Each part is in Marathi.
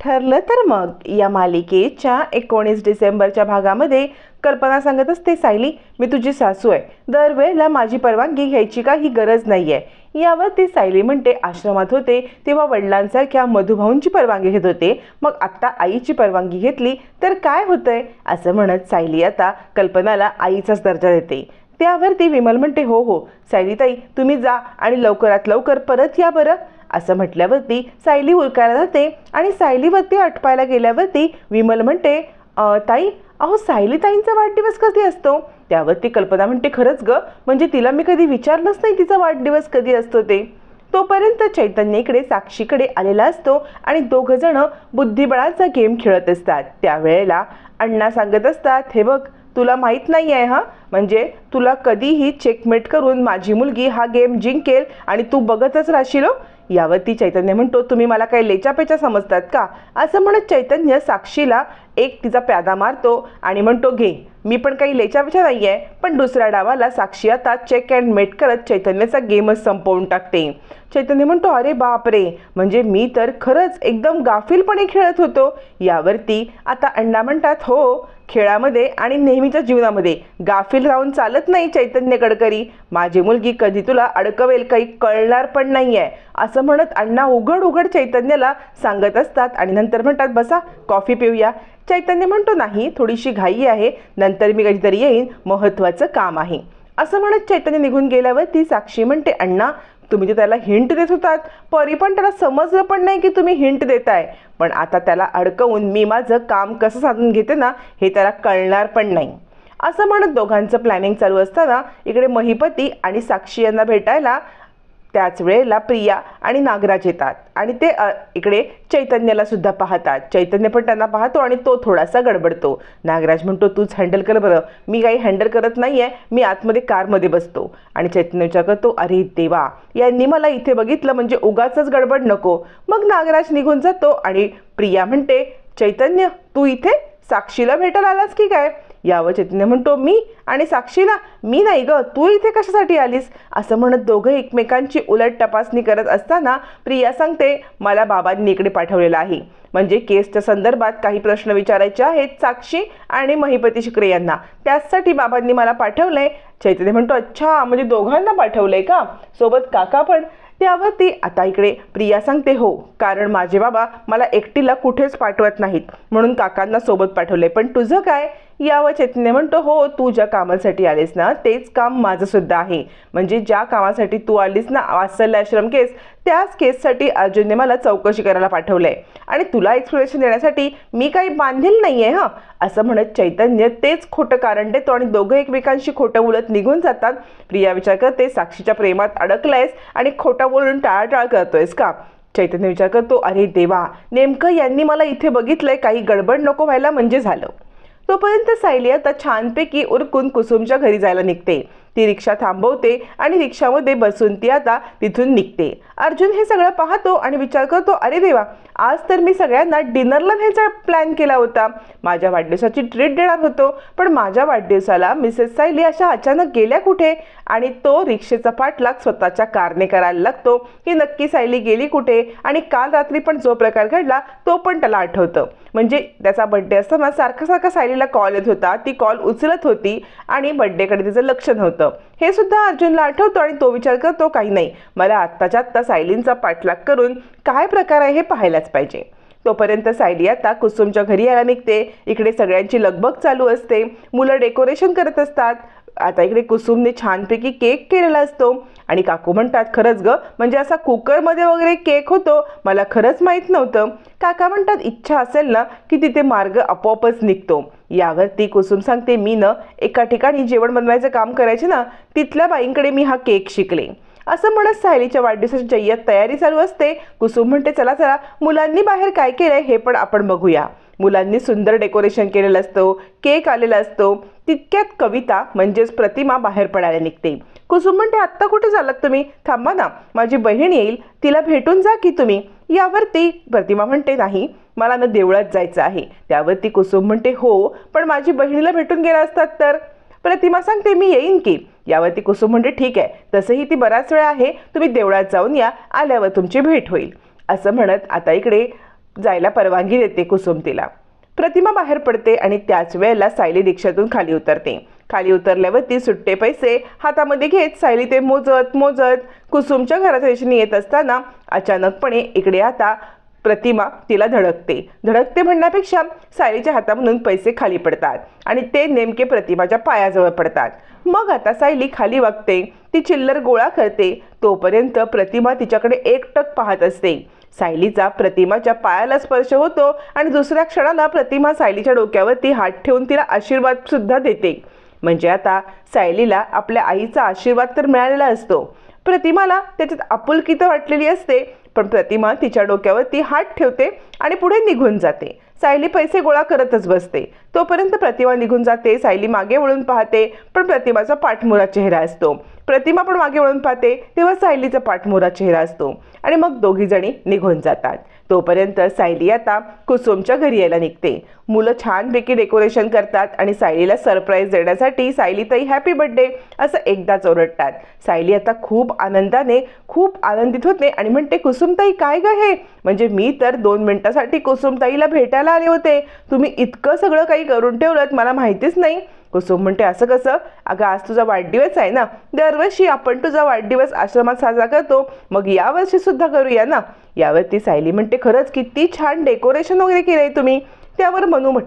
ठरलं तर मग. या मालिकेच्या एकोणीस डिसेंबरच्या भागामध्ये कल्पना सांगत असते सायली मी तुझी सासू आहे. दरवेळेला माझी परवानगी घ्यायची काही गरज नाही आहे यावर ती सायली म्हणते आश्रमात होते तेव्हा वडिलांसारख्या मधुभाऊंची परवानगी घेत होते. मग आत्ता आईची परवानगी घेतली तर काय होतंय? असं म्हणत सायली आता कल्पनाला आईचाच दर्जा देते. त्यावर ती विमल म्हणते हो हो. सायलीताई तुम्ही जा आणि लवकरात लवकर परत या बरं. असं म्हटल्यावरती सायली उरकायला जाते आणि सायलीवरती आटपायला गेल्यावरती विमल म्हणते ताई अहो सायलीताईंचा वाढदिवस कधी असतो? त्यावरती कल्पना म्हणते खरंच ग म्हणजे तिला मी कधी विचारलंच नाही तिचा वाढदिवस कधी असतो ते. तोपर्यंत चैतन्य इकडे साक्षीकडे आलेला असतो आणि दोघं जण बुद्धिबळाचा गेम खेळत असतात. त्यावेळेला अण्णा सांगत असतात हे बघ तुला माहीत नाही आहे हा? म्हणजे तुला कधीही चेकमेट करून माझी मुलगी हा गेम जिंकेल आणि तू बघतच राहशील हो. यावरती चैतन्य म्हणतो तुम्ही मला काही लेचापेचा समजतात का? असं म्हणत चैतन्य साक्षीला एक तिचा प्यादा मारतो आणि म्हणतो घे मी पण काही लेचापेचा नाही आहे पण दुसऱ्या डावाला साक्षी आता चेक अँड मेट करत चैतन्याचा गेमच संपवून टाकते. चैतन्य म्हणतो अरे बापरे म्हणजे मी तर खरंच एकदम गाफीलपणे खेळत होतो. यावरती आता अण्णा म्हणतात हो खेळामध्ये आणि नेहमीच्या जीवनामध्ये गाफील राहून चालत नाही चैतन्य गडकरी. माझी मुलगी कधी तुला अडकवेल काही कळणार पण नाही आहे असं म्हणत अण्णा उघड उघड चैतन्याला सांगत असतात आणि नंतर म्हणतात बसा कॉफी पिऊया. चैतन्य म्हणतो नाही थोडीशी घाई आहे नंतर मी कधीतरी येईन महत्त्वाचं काम आहे. असं म्हणत चैतन्य निघून गेल्यावर ती साक्षी म्हणते अण्णा तुम्ही तर त्याला हिंट देत होतात. परी पण त्याला समजलं पण नाही की तुम्ही हिंट देताय. पण आता त्याला अडकवून मी माझं काम कसं साधून घेते ना हे त्याला कळणार पण नाही. असं म्हणत दोघांचं प्लॅनिंग चालू असताना इकडे महिपती आणि साक्षी यांना भेटायला त्याच वेळेला प्रिया आणि नागराज येतात आणि ते इकडे चैतन्याला सुद्धा पाहतात. चैतन्य पण त्यांना पाहतो आणि तो थोडासा गडबडतो. नागराज म्हणतो तूच हँडल कर बरं. मी काही हँडल करत नाही आहे मी आतमध्ये कारमध्ये बसतो. आणि चैतन्य विचार करतो अरे देवा यांनी मला इथे बघितलं म्हणजे उगाचंच गडबड नको. मग नागराज निघून जातो आणि प्रिया म्हणते चैतन्य तू इथे साक्षीला भेटायला आलास की काय? यावं चैतन्य म्हणतो. मी आणि साक्षीला मी नाही ग तू इथे कशासाठी आलीस? असं म्हणत दोघं एकमेकांची उलट तपासणी करत असताना प्रिया सांगते मला बाबांनी इकडे पाठवलेलं आहे. म्हणजे केसच्या संदर्भात काही प्रश्न विचारायचे आहेत साक्षी आणि महिपती शिकरे यांना. त्याचसाठी बाबांनी मला पाठवलंय. चैतन्य म्हणतो अच्छा म्हणजे दोघांना पाठवलंय का? सोबत काका पण. त्यावर ती आता इकडे प्रिया सांगते हो कारण माझे बाबा मला एकटीला कुठेच पाठवत नाहीत. म्हणून काकांना सोबत पाठवले पण तुझं काय? यावर चैतन्य म्हणतो हो तू ज्या कामासाठी आलीस ना तेच काम माझं सुद्धा आहे. म्हणजे ज्या कामासाठी तू आलीस ना वात्सल्य आश्रम केस त्याच केससाठी अर्जुनने मला चौकशी करायला पाठवलंय. आणि तुला एक्सप्लेनेशन देण्यासाठी मी काही बांधील नाही आहे हां. असं म्हणत चैतन्य तेच खोटं कारण देतो आणि दोघं एकमेकांशी खोटं बोलत निघून जातात. प्रिया विचार करते साक्षीच्या प्रेमात अडकलायस आणि खोटं बोलून टाळाटाळ करतोयस का? चैतन्य विचार करतो अरे देवा नेमकं यांनी मला इथे बघितलंय काही गडबड नको व्हायला म्हणजे झालं. तोपर्यंत सायली आता छानपैकी उरकून कुसुमच्या घरी जायला निघते. ती रिक्षा थांबवते आणि रिक्षामध्ये बसून ती आता तिथून निघते. अर्जुन हे सगळं पाहतो आणि विचार करतो अरे देवा आज तर मी सगळ्यांना डिनरला न्यायचा प्लॅन केला होता. माझ्या वाढदिवसाची ट्रीट देणार होतो पण माझ्या वाढदिवसाला मिसेस सायली अशा अचानक गेल्या कुठे? आणि तो रिक्षेचा पाठलाग स्वतःच्या कारने करायला लागतो की नक्की सायली गेली कुठे? आणि काल रात्री पण जो प्रकार घडला तो पण त्याला आठवतं. म्हणजे त्याचा बड्डे असताना सारखा सारखा सायलीला कॉल येत होता ती कॉल उचलत होती आणि बड्डेकडे तिचं लक्ष नव्हतं. हे सुद्धा अर्जुनला आठवतो आणि तो विचार करतो काही नाही. मला आत्ताच्या आत्ता सायलींचा पाठलाग करून काय प्रकार आहे हे पाहायलाच पाहिजे. तोपर्यंत सायली आता कुसुमच्या घरी यायला निघते. इकडे सगळ्यांची लगबग चालू असते. मुलं डेकोरेशन करत असतात. आता इकडे कुसुमने छानपैकी केक केलेला असतो. आणि काकू म्हणतात खरंच ग म्हणजे असा कुकरमध्ये वगैरे केक होतो? मला खरंच माहीत नव्हतं. काका म्हणतात इच्छा असेल ना की तिथे मार्ग आपोआपच निघतो. यावर ती कुसुम सांगते मी न एका ठिकाणी जेवण बनवायचं काम करायचे ना तिथल्या बाईंकडे मी हा केक शिकले. असं म्हणत सायलीच्या वाढदिवसाची जय्यत तयारी चालू असते. कुसुम म्हणते चला चला मुलांनी बाहेर काय केलंय हे पण आपण बघूया. मुलांनी सुंदर डेकोरेशन केलेलं असतं केक आलेला असतो. तितक्यात कविता म्हणजेच प्रतिमा बाहेर पडायला निघते. कुसुम म्हणते आत्ता कुठे चालत तुम्ही? थांबा ना. माझी बहीण येईल. तिला भेटून जा की तुम्ही? यावरती प्रतिमा म्हणते नाही. मला ना देवळात जायचं आहे. त्यावरती कुसुम म्हणते हो. पण माझी बहिणीला भेटून गेला असतात तर? प्रतिमा सांगते मी येईन की. यावरती कुसुम म्हणते ठीक आहे. तसंही ती बराच वेळ आहे. तुम्ही देवळात जाऊन या. आल्यावर तुमची भेट होईल. असं म्हणत आता इकडे जायला परवानगी देते कुसुम तिला. प्रतिमा बाहेर पडते आणि त्याच वेळेला सायली रिक्षातून खाली उतरते. खाली उतरल्यावरती सुट्टे पैसे हातामध्ये घेत सायली ते मोजत मोजत कुसुमच्या घराच्या दिशेने येत असताना अचानकपणे इकडे आता प्रतिमा तिला धडकते. धडकते म्हणण्यापेक्षा सायलीच्या हातामधून पैसे खाली पडतात आणि ते नेमके प्रतिमाच्या पायाजवळ पडतात. मग आता सायली खाली वागते ती चिल्लर गोळा करते तोपर्यंत प्रतिमा तिच्याकडे एकटक पाहत असते. सायलीचा प्रतिमाच्या पायाला स्पर्श होतो आणि दुसऱ्या क्षणाला प्रतिमा सायलीच्या डोक्यावरती हात ठेवून तिला आशीर्वाद सुद्धा देते. म्हणजे आता सायलीला आपल्या आईचा आशीर्वाद तर मिळालेला असतो. प्रतिमाला त्याच्यात आपुलकी तर वाटलेली असते पण प्रतिमा तिच्या डोक्यावरती हात ठेवते आणि पुढे निघून जाते. सायली पैसे गोळा करतच बसते. तोपर्यंत प्रतिमा निघून जाते सायली मागे वळून पाहते पण प्रतिमाचा पाठमुरा चेहरा असतो. प्रतिमा पण मागे वळून पाहते तेव्हा सायलीचा पाठमोरा चेहरा असतो. आणि मग दोघीजणी निघून जातात. तोपर्यंत सायली आता कुसुमच्या घरी यायला निघते. मुलं छानपैकी डेकोरेशन करतात आणि सायलीला सरप्राईज देण्यासाठी सायलीताई हॅपी बर्थडे असं एकदाच ओरडतात. सायली आता खूप आनंदाने खूप आनंदित होते आणि म्हणते कुसुमताई काय ग हे? म्हणजे मी तर दोन मिनटासाठी कुसुमताईला भेटायला आले होते. तुम्ही इतकं सगळं काही करून ठेवलं मला माहितीच नाही. कुसुम म्हणते असं कसं? अगं आज तुझा वाढदिवस आहे ना? दरवर्षी आपण तुझा वाढदिवस आश्रमात साजरा करतो. मग यावर्षी सुद्धा करूया ना? यावरती सायली म्हणते खरंच किती छान डेकोरेशन वगैरे केलं आहे तुम्ही. त्यावर मनू म्हण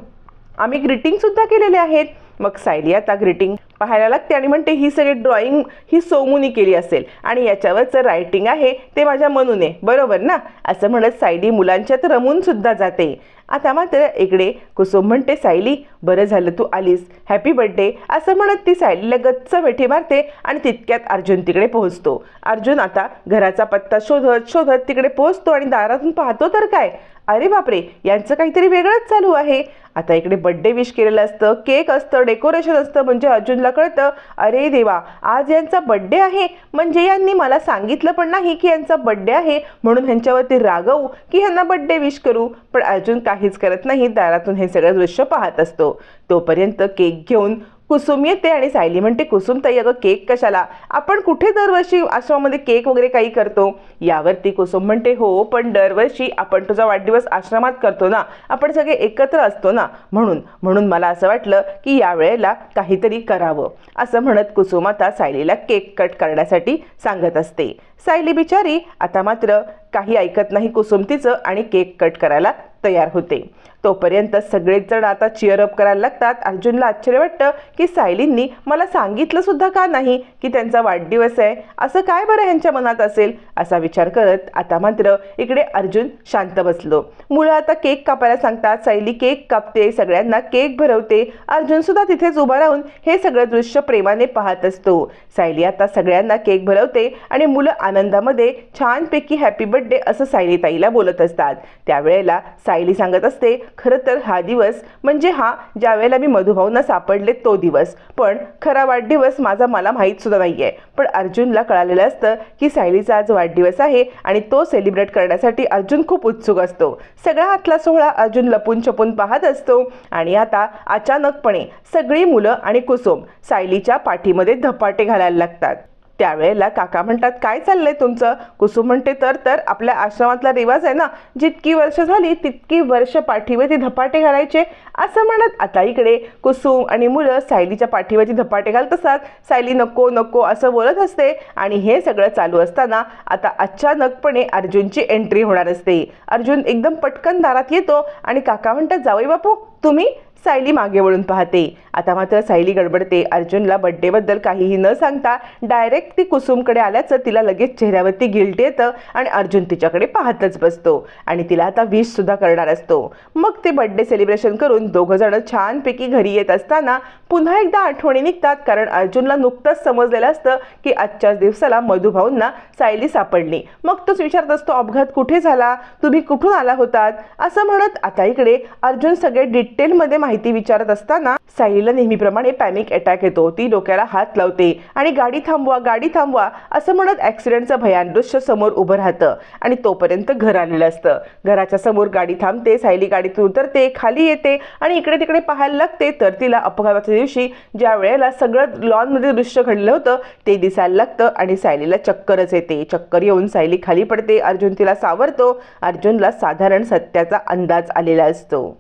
आम्ही ग्रीटिंग सुद्धा केलेले आहेत. मग सायली आता ग्रीटिंग पाहायला लागते आणि म्हणते ही सगळी ड्रॉइंग ही सोमूनी केली असेल आणि याच्यावरचं रायटिंग आहे ते माझ्या मनूने. बरोबर ना? असं म्हणत सायली मुलांच्यात रमून सुद्धा जाते. आता मात्र इकडे कुसुम म्हणते सायली बरं झालं तू आलीस. हॅपी बर्थडे असं म्हणत ती सायलीला गच्च मिठी मारते आणि तितक्यात अर्जुन तिकडे पोहोचतो. अर्जुन आता घराचा पत्ता शोधत शोधत तिकडे पोहोचतो आणि दारातून पाहतो तर काय? अरे बापरे यांचं काहीतरी वेगळंच चालू आहे. आता इकडे बड्डे विश केलेलं असतं केक असतं डेकोरेशन असतं म्हणजे अर्जुनला कळतं अरे देवा आज यांचा बड्डे आहे. म्हणजे यांनी मला सांगितलं पण नाही की यांचा बड्डे आहे म्हणून ह्यांच्यावरती रागवू की ह्यांना बड्डे विश करू. पण अर्जुन काहीच करत नाही दारातून हे सगळं दृश्य पाहत असतो. तोपर्यंत केक घेऊन कुसुम येते आणि सायली म्हणते कुसुम ताई अगं केक कशाला? आपण कुठे दरवर्षी आश्रमामध्ये केक वगैरे काही करतो? यावरती कुसुम म्हणते हो पण दरवर्षी आपण तुझा वाढदिवस आश्रमात करतो ना आपण सगळे एकत्र असतो ना म्हणून म्हणून मला असं वाटलं की यावेळेला काहीतरी करावं असं म्हणत कुसुम आता सायलीला केक कट करण्यासाठी सांगत असते. सायली बिचारी आता मात्र काही ऐकत नाही कुसुम तिचं आणि केक कट करायला तयार होते. तोपर्यंत सगळेच जण आता चिअरअप करायला लागतात. अर्जुनला आश्चर्य वाटतं की सायलींनी मला सांगितलं सुद्धा का नाही की त्यांचा वाढदिवस आहे? असं काय बरं ह्यांच्या मनात असेल? असा विचार करत आता मात्र इकडे अर्जुन शांत बसलो. मुलं आता केक कापायला सांगतात. सायली केक कापते सगळ्यांना केक भरवते. अर्जुन सुद्धा तिथेच उभा राहून हे सगळं दृश्य प्रेमाने पाहत असतो. सायली आता सगळ्यांना केक भरवते आणि मुलं आनंदामध्ये छानपैकी हॅपी बर्थडे असं सायली ताईला बोलत असतात. त्यावेळेला सायली सांगत असते खरं तर हा दिवस म्हणजे हा ज्यावेळेला मी मधुभाऊंना सापडले तो दिवस. पण खरा वाढदिवस माझा मला माहीत सुद्धा नाही आहे पण अर्जुनला कळालेलं असतं की सायलीचा आज वाढदिवस आहे आणि तो सेलिब्रेट करण्यासाठी अर्जुन खूप उत्सुक असतो. सगळा हातला सोहळा अर्जुन लपून छपून पाहत असतो आणि आता अचानकपणे सगळी मुलं आणि कुसुम सायलीच्या पाठीमध्ये धपाटे घालायला लागतात. त्यावेळेला काका म्हणतात काय चाललंय तुमचं? कुसुम म्हणते तर तर आपल्या आश्रमातला रिवाज आहे ना जितकी वर्ष झाली तितकी वर्ष पाठीवरती धपाटे घालायचे. असं म्हणत आता इकडे कुसुम आणि मुलं सायलीच्या पाठीवरती धपाटे घालत असतात सायली नको नको असं बोलत असते. आणि हे सगळं चालू असताना आता अचानकपणे अर्जुनची एंट्री होणार असते. अर्जुन एकदम पटकन दारात येतो आणि काका म्हणतात जावई बापू तुम्ही? सायली मागे वळून पाहते. आता मात्र सायली गडबडते. अर्जुनला बड्डेबद्दल काहीही न सांगता डायरेक्ट ती कुसुमकडे आल्याचं तिला लगेच चेहऱ्यावरती गिल्ट येतं आणि अर्जुन तिच्याकडे पाहतच बसतो आणि तिला आता विश सुद्धा करणार असतो. मग ते बड्डे सेलिब्रेशन करून दोघं जण छानपैकी घरी येत असताना पुन्हा एकदा आठवणी निघतात कारण अर्जुनला नुकतंच समजलेलं असतं की आजच्याच दिवसाला मधुभाऊंना सायली सापडली. मग तोच विचारत असतो अपघात कुठे झाला? तुम्ही कुठून आला होतात? असं म्हणत आता इकडे अर्जुन सगळे डिटेलमध्ये माहिती माहिती विचारत असताना सायलीला नेहमीप्रमाणे पॅनिक अटॅक येतो. ती डोक्याला हात लावते आणि गाडी थांबवा गाडी थांबवा असं म्हणत ॲक्सिडेंटचं भयान दृश्य समोर उभं राहतं आणि तोपर्यंत घर आलेलं असतं. घराच्या समोर गाडी थांबते सायली गाडीतून उतरते खाली येते आणि इकडे तिकडे पाहायला लागते. तर तिला अपघाताच्या दिवशी ज्या वेळेला सगळं लॉनमध्ये दृश्य घडलं होतं ते दिसायला लागतं आणि सायलीला चक्करच येते. चक्कर येऊन सायली खाली पडते. अर्जुन तिला सावरतो. अर्जुनला साधारण सत्याचा अंदाज आलेला असतो.